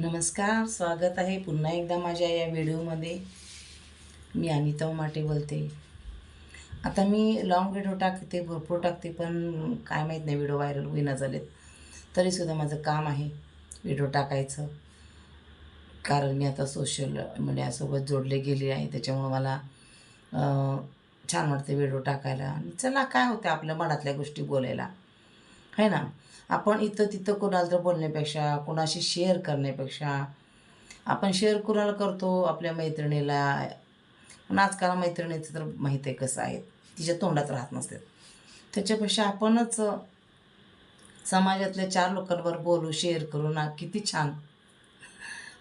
नमस्कार स्वागत आहे पुन्हा एकदा माझ्या या व्हिडिओमध्ये. मी अनिता उमाटे बोलते. आता मी लॉंग व्हिडिओ टाकते भरपूर टाकते पण काय माहीत नाही व्हिडिओ व्हायरल होईना झालेत. तरीसुद्धा माझं काम आहे व्हिडिओ टाकायचं. कारण मी आता सोशल मीडियासोबत जोडले गेले आहे त्याच्यामुळं मला छान वाटते व्हिडिओ टाकायला. आणि चला काय होतं आपल्या मनातल्या गोष्टी बोलायला. है ना? आपण इथं तिथं कोणाला तर बोलण्यापेक्षा कोणाशी शेअर करण्यापेक्षा आपण शेअर कुणाला करतो? आपल्या मैत्रिणीला. पण आजकाल मैत्रिणीचं तर माहीत आहे कसं आहे तिच्या तोंडात राहत नसते त्याच्यापेक्षा आपणच समाजातल्या चार लोकांवर बोलू शेअर करू ना किती छान.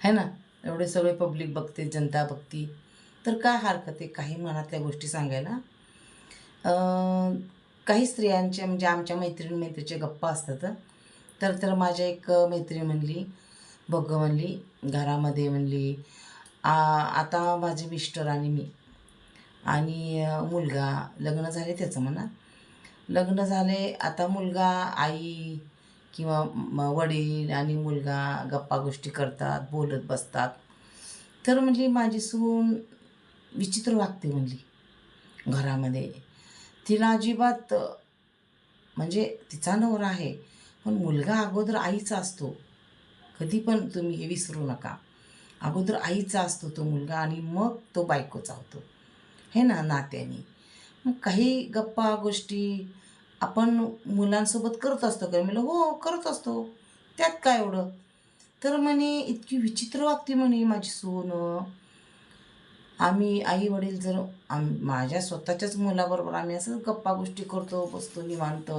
है ना? एवढे सगळे पब्लिक बघते जनता बघती. तर काय हरकत आहे? काही मनातल्या गोष्टी सांगायला. काही स्त्रियांचे म्हणजे आमच्या मैत्रीण मैत्रीचे गप्पा असतात तर तर माझ्या एक मैत्रीण म्हणली बघ म्हणली घरामध्ये म्हणली आ, आता माझे मिस्टर आणि मी आणि मुलगा लग्न झाले त्याचं म्हणा. लग्न झाले आता मुलगा आई किंवा वडील आणि मुलगा गप्पा गोष्टी करतात बोलत बसतात. तर म्हणली माझी सून विचित्र वागते म्हणली घरामध्ये. तिला अजिबात म्हणजे तिचा नवरा आहे पण मुलगा अगोदर आईचा असतो. कधी पण तुम्ही हे विसरू नका. अगोदर आईचा असतो तो मुलगा आणि मग तो बायकोचा होतो. हे ना नात्याने. मग काही गप्पा गोष्टी आपण मुलांसोबत करत असतो का? म्हणलं हो करत असतो. त्यात काय एवढं? तर म्हणे इतकी विचित्र वागते म्हणे माझी सून. आम्ही आई वडील जर आम माझ्या स्वतःच्याच मुलाबरोबर आम्ही असं गप्पा गोष्टी करतो बसतो निवांत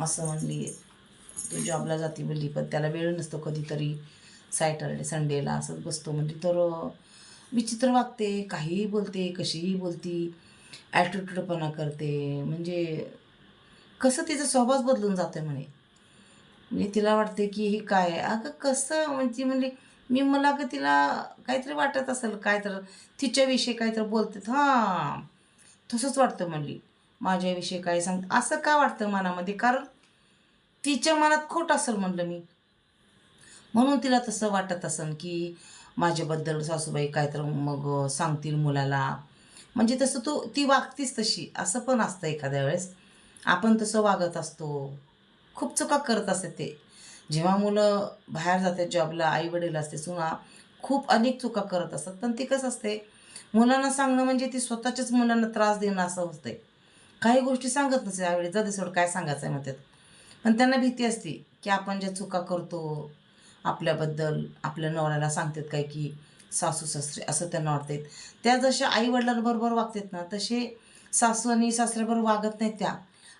असं म्हणली तू जॉबला जाते बोलली पण त्याला वेळ नसतो कधीतरी सॅटरडे संडेला असंच बसतो म्हणजे तर विचित्र वागते काहीही बोलते कशीही बोलती ॲटिट्यूडपणा करते म्हणजे कसं तिचा स्वभाव बदलून जाते म्हणे. म्हणजे तिला वाटते की हे काय अगं कसं? म्हणजे म्हणली मी मला का तिला काहीतरी वाटत असेल काय तर तिच्याविषयी काहीतरी बोलतात हां तसंच वाटतं म्हणली माझ्याविषयी काय सांग असं का वाटतं मनामध्ये? कारण तिच्या मनात खोट असेल म्हणलं मी. म्हणून तिला तसं वाटत असेल की माझ्याबद्दल सासूबाई काय तर मग सांगतील मुलाला. म्हणजे तसं तू ती वागतीस तशी. असं पण असतं एखाद्या वेळेस. आपण तसं वागत असतो. खूप चुका करत असते ते. जेव्हा मुलं बाहेर जातात जॉबला आई वडील असते सुना खूप अनेक चुका करत असतात. पण ती कसं असते मुलांना सांगणं म्हणजे ती स्वतःच्याच मुलांना त्रास देणं असं असते काही गोष्टी सांगत नसते यावेळी जाऊ सोड काय सांगायचं आहे म्हणतात. पण त्यांना भीती असते की आपण ज्या चुका करतो आपल्याबद्दल आपल्या नवऱ्याला सांगतात काय की सासू सासरे असं त्यांना वाटतात त्या जशा आई वडिलांबरोबर वागतात ना तसे सासू आणि सासऱ्याबरोबर वागत नाहीत त्या.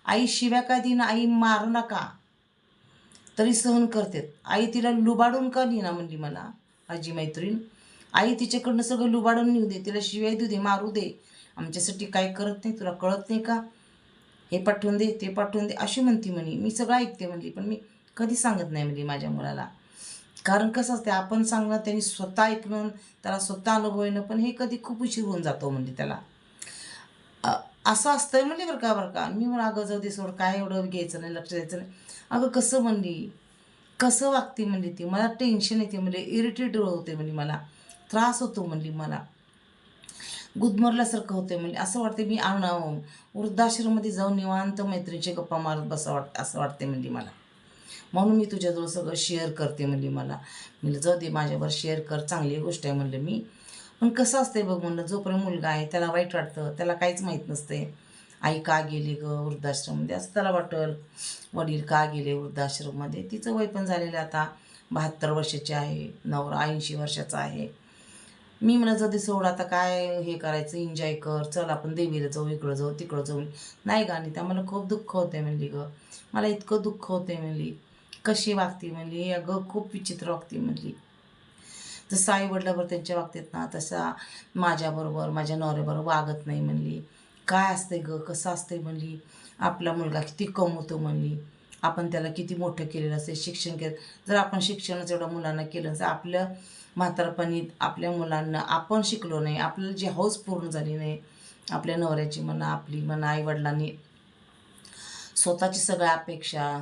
आई शिव्या काय देईन? आई मारू नका. तरी सहन करतेत. आई तिला लुबाडून का ना म्हणली मला माझी मैत्रीण? आई तिच्याकडनं सगळं लुबाडून नेऊ दे तिला शिवाय देऊ दे मारू दे. आमच्यासाठी काय करत नाही तुला कळत नाही का? हे पाठवून दे ते पाठवून दे अशी म्हणती म्हणे. मी सगळं ऐकते म्हणली पण मी कधी सांगत नाही म्हणली माझ्या मुलाला. कारण कसं असते आपण सांगणं त्यांनी स्वतः ऐकणं त्याला स्वतः अनुभव येणं पण हे कधी खूप उशीर होऊन जातो म्हणजे त्याला. असं असतंय म्हणले बरं का बरं का. मी म्हणा अगं जाऊ दे सोड काय एवढं घ्यायचं नाही लक्ष द्यायचं नाही. अगं कसं म्हणली? कसं वागते म्हणली ती? मला टेन्शन येते म्हणजे इरिटेट होते म्हणजे मला. त्रास होतो म्हणली मला. गुदमरल्यासारखं होते म्हणजे असं वाटते मी आण वृद्धाश्रममध्ये जाऊन निवांत मैत्रीचे गप्पा मारत बसा वाट असं वाटते म्हणजे मला. म्हणून मी तुझ्याजवळ सगळं शेअर करते म्हणली मला. म्हणलं जाऊ दे माझ्यावर शेअर कर. चांगली गोष्ट आहे म्हणलं मी. पण कसं असते बघ म्हणलं जोपर्यंत मुलगा आहे त्याला वाईट वाटतं त्याला काहीच माहीत नसते आई का गेली ग वृद्धाश्रममध्ये? असं त्याला वाटल. वडील का गेले वृद्धाश्रममध्ये? तिचं वय पण झालेलं आता. बहात्तर वर्षाचे आहे नवरा ऐंशी वर्षाचा आहे. मी म्हणत जाते सोड आता काय हे करायचं? एन्जॉय कर. चल आपण देवीला जाऊ इकडं जाऊ तिकडं जाऊ. नाही गाणी त्या मला खूप दुःख होते म्हणली ग. मला इतकं दुःख होते म्हणली. कशी वागते म्हणली? अगं खूप विचित्र वागते म्हणली. जसं आई वडिलाबरोबर त्यांच्या वागतात ना तसा माझ्याबरोबर माझ्या नवऱ्याबरोबर वागत नाही म्हणली. काय असतंय ग? कसं असतंय म्हणली. आपला मुलगा किती कमवतो म्हणली. आपण त्याला किती मोठं केलेलं असते शिक्षण केलं. जर आपण शिक्षणच एवढं मुलांना केलं तर आपलं म्हातारपणीत आपल्या मुलांना आपण शिकलो नाही आपल्याला जी हौस पूर्ण झाली नाही आपल्या नवऱ्याची म्हणा आपली म्हणा आईवडिलांनी स्वतःची सगळ्या अपेक्षा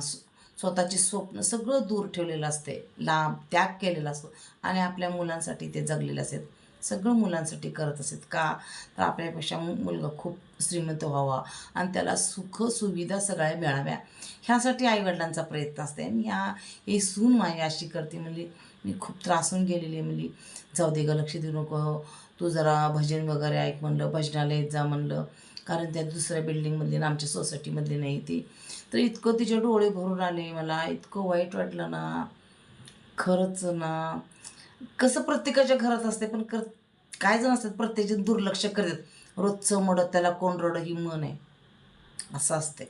स्वतःची स्वप्न सगळं दूर ठेवलेलं असते. लांब त्याग केलेला असतो. आणि आपल्या मुलांसाठी ते जगलेले असतात. सगळं मुलांसाठी करत असतात. का? तर आपल्यापेक्षा मुलगा खूप श्रीमंत व्हावा. आणि त्याला सुख सुविधा सगळ्या मिळाव्या. ह्यासाठी आईवडिलांचा प्रयत्न असते. आणि ह्या हे सून माझी अशी करते म्हणजे मी खूप त्रासून गेलेली आहे म्हणजे. जाऊ दे ग लक्ष देऊ नको. तू जरा भजन वगैरे ऐक म्हणलं भजनालयात जा म्हणलं. कारण त्या दुसऱ्या बिल्डिंगमधली ना आमच्या सोसायटीमधली नाही ती. तर इतकं तिचे डोळे भरून आले मला. इतकं वाईट वाटलं ना. खरंच ना. कसं प्रत्येकाच्या घरात असते पण कर काय जण असतात प्रत्येकजण दुर्लक्ष करतात. रोजचं मडत त्याला कोण रड ही मन आहे. असं असते.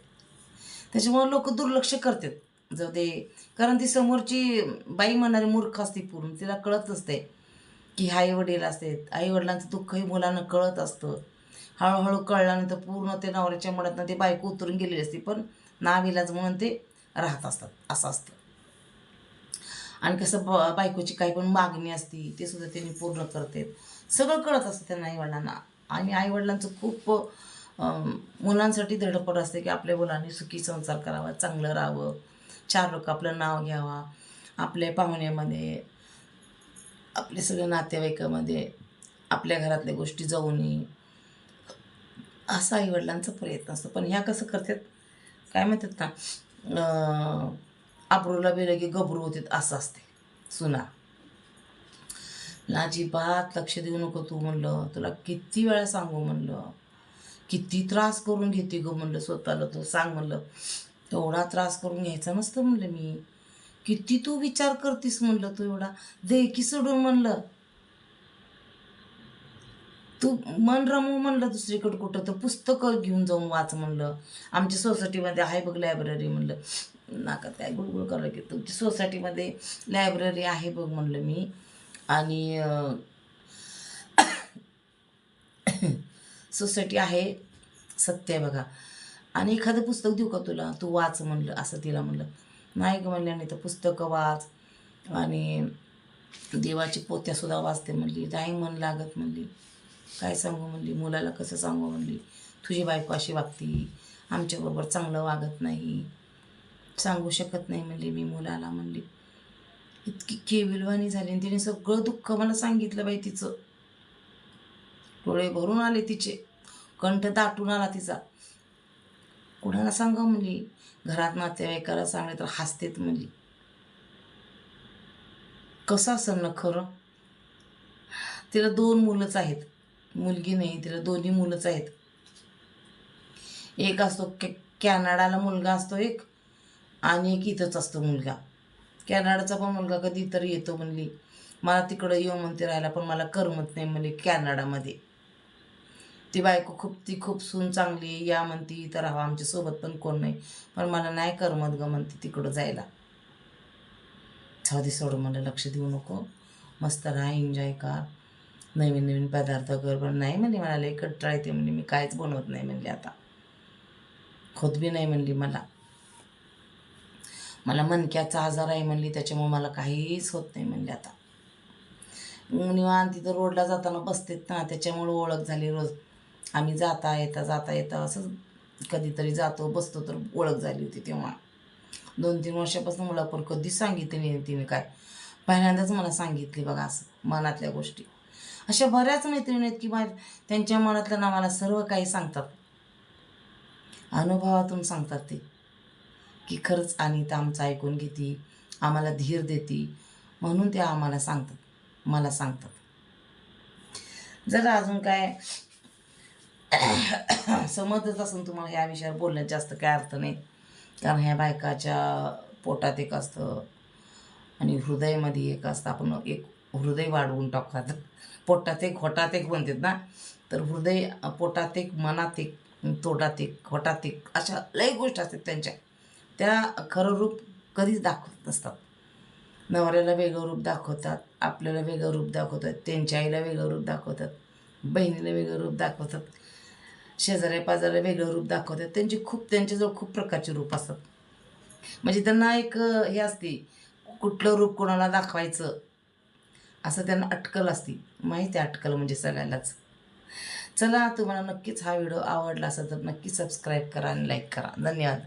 त्याच्यामुळे लोक दुर्लक्ष करतात. जाऊ दे. कारण ती समोरची बाई म्हणणारी मूर्ख असते पूर्ण. तिला कळत असते की आई वडील असते आई वडिलांचं दुःखही मुलांना कळत असतं. हळूहळू कळल्यानंतर पूर्ण ते नवऱ्याच्या मनातनं ते बायको उतरून गेलेली असते पण नाविलाज म्हणून ते राहत असतात असं असतं. आणि कसं ब बायकोची काही पण मागणी असती ते सुद्धा त्यांनी पूर्ण करतात. सगळं कळत असतं त्यांना आईवडिलांना. आणि आईवडिलांचं खूप मुलांसाठी धडपड असते की आपल्या मुलांनी सुखी संसार करावा चांगलं राहावं चार लोक आपलं नाव घ्यावा आपल्या पाहुण्यामध्ये आपले सगळ्या नातेवाईकामध्ये आपल्या घरातल्या गोष्टी जाऊ नये. असा आईवडिलांचा प्रयत्न असतो. पण ह्या कसं करतात? काय म्हणतात ना अं, आबरूला बेलं की गबरू होतात असं असते. सुना. अजिबात लक्ष देऊ नको तू म्हणलं. तुला किती वेळा सांगू म्हणलं. किती त्रास करून घेते ग म्हणलं स्वतःला तू. सांग म्हणलं. एवढा त्रास करून घ्यायचा नसतं म्हणलं मी. किती तू विचार करतीस म्हणलं तू एवढा. दे की सोडून म्हणलं. तू मन रमू म्हणलं दुसरीकडं कुठं तर पुस्तकं घेऊन जाऊन वाच म्हणलं. आमच्या सोसायटीमध्ये आहे बघ लायब्ररी म्हणलं. नाका काय गुळगुळ करायला की तुमच्या सोसायटीमध्ये लायब्ररी आहे बघ म्हणलं मी. आणि सोसायटी आहे सत्य आहे बघा. आणि एखादं पुस्तक देऊ का तुला? तू वाच म्हणलं असं तिला म्हणलं. नाही ग म्हणलं नाही तर पुस्तकं वाच. आणि देवाची पोत्यासुद्धा वाचते म्हणली. नाही मन लागत म्हणली. काय सांगू म्हणली? मुलाला कसं सांगू म्हणली? तुझी बायको अशी वागती आमच्याबरोबर चांगलं वागत नाही. सांगू शकत नाही म्हणली मी मुलाला म्हणली. इतकी केविलवाणी झाली आणि तिने सगळं दुःख मला सांगितलं बाई तिचं. डोळे भरून आले तिचे. कंठ दाटून आला तिचा. कुणाला सांगा म्हणली? घरात नातेवाईकाला सांगले तर हसतेत म्हणली. कसं असं ना खरं? तिला दोन मुलंच आहेत. मुलगी नाही तिला दोन्ही मुलंच आहेत. एक असतो कॅ कॅनडाला मुलगा असतो एक आणि एक इथंच असतो मुलगा. कॅनडाचा पण मुलगा कधी तरी येतो म्हणली मला तिकडं येऊ म्हणते राहायला पण मला करमत नाही म्हणले कॅनडामध्ये. ती बायको खूप ती खूप सून चांगली आहे, या म्हणती इथं राहा आमच्यासोबत पण कोण नाही पण मला नाही करमत ग म्हणते तिकडं जायला. जाऊ सोडून मला लक्ष देऊ नको. मस्त राहा एन्जॉय कर. नवीन नवीन पदार्थ कर पण नाही म्हणली मला लई कंटाळा येते म्हणली मी काहीच बनवत नाही म्हणली आता. खोदबी नाही म्हणली मला. मला मनक्याचा आजार आहे म्हणली त्याच्यामुळे मला काहीच होत नाही म्हणली आता. निवांत तिथं रोडला जाताना बसतेत ना त्याच्यामुळं ओळख झाली रोज. आम्ही जाता येता जाता येता असंच कधीतरी जातो बसतो तर ओळख झाली होती तेव्हा. दोन तीन वर्षापासून मला पण कधीच सांगितली नाही तिने काय. पहिल्यांदाच मला सांगितली बघा असं मनातल्या गोष्टी. अशा बऱ्याच मैत्रिणी आहेत की मा त्यांच्या मनातलं ना मला सर्व काही सांगतात. अनुभवातून सांगतात ते. की खरंच अनिता आमचं ऐकून घेते आम्हाला धीर देते म्हणून ते आम्हाला सांगतात मला सांगतात. जर अजून काय समजत असेल तुम्हाला ह्या विषयावर बोलण्यात जास्त काय अर्थ नाही. कारण ह्या बायकाच्या पोटात एक असतं आणि हृदयामध्ये एक असतं. आपण एक हृदय वाढवून टाकतात. पोटात एक होटात एक म्हणतात ना. तर हृदय पोटात एक मनात एक तोडात एक होटात एक अशा लय गोष्ट असतात त्यांच्या. त्या खरं रूप कधीच दाखवत नसतात. नवऱ्याला वेगळं रूप दाखवतात आपल्याला वेगळं रूप दाखवतात त्यांच्या आईला वेगळं रूप दाखवतात बहिणीला वेगळं रूप दाखवतात शेजाऱ्या पाजाऱ्या वेगळं रूप दाखवतात. त्यांची खूप त्यांच्याजवळ खूप प्रकारचे रूप असतात. म्हणजे त्यांना एक हे असते कुठलं रूप कोणाला दाखवायचं असं त्यांना अटकल असते. माहिती आहे अटकल म्हणजे सगळ्यालाच चला तुम्हाला नक्कीच हा व्हिडिओ आवडला असेल तर नक्की सबस्क्राईब करा आणि लाईक करा. धन्यवाद.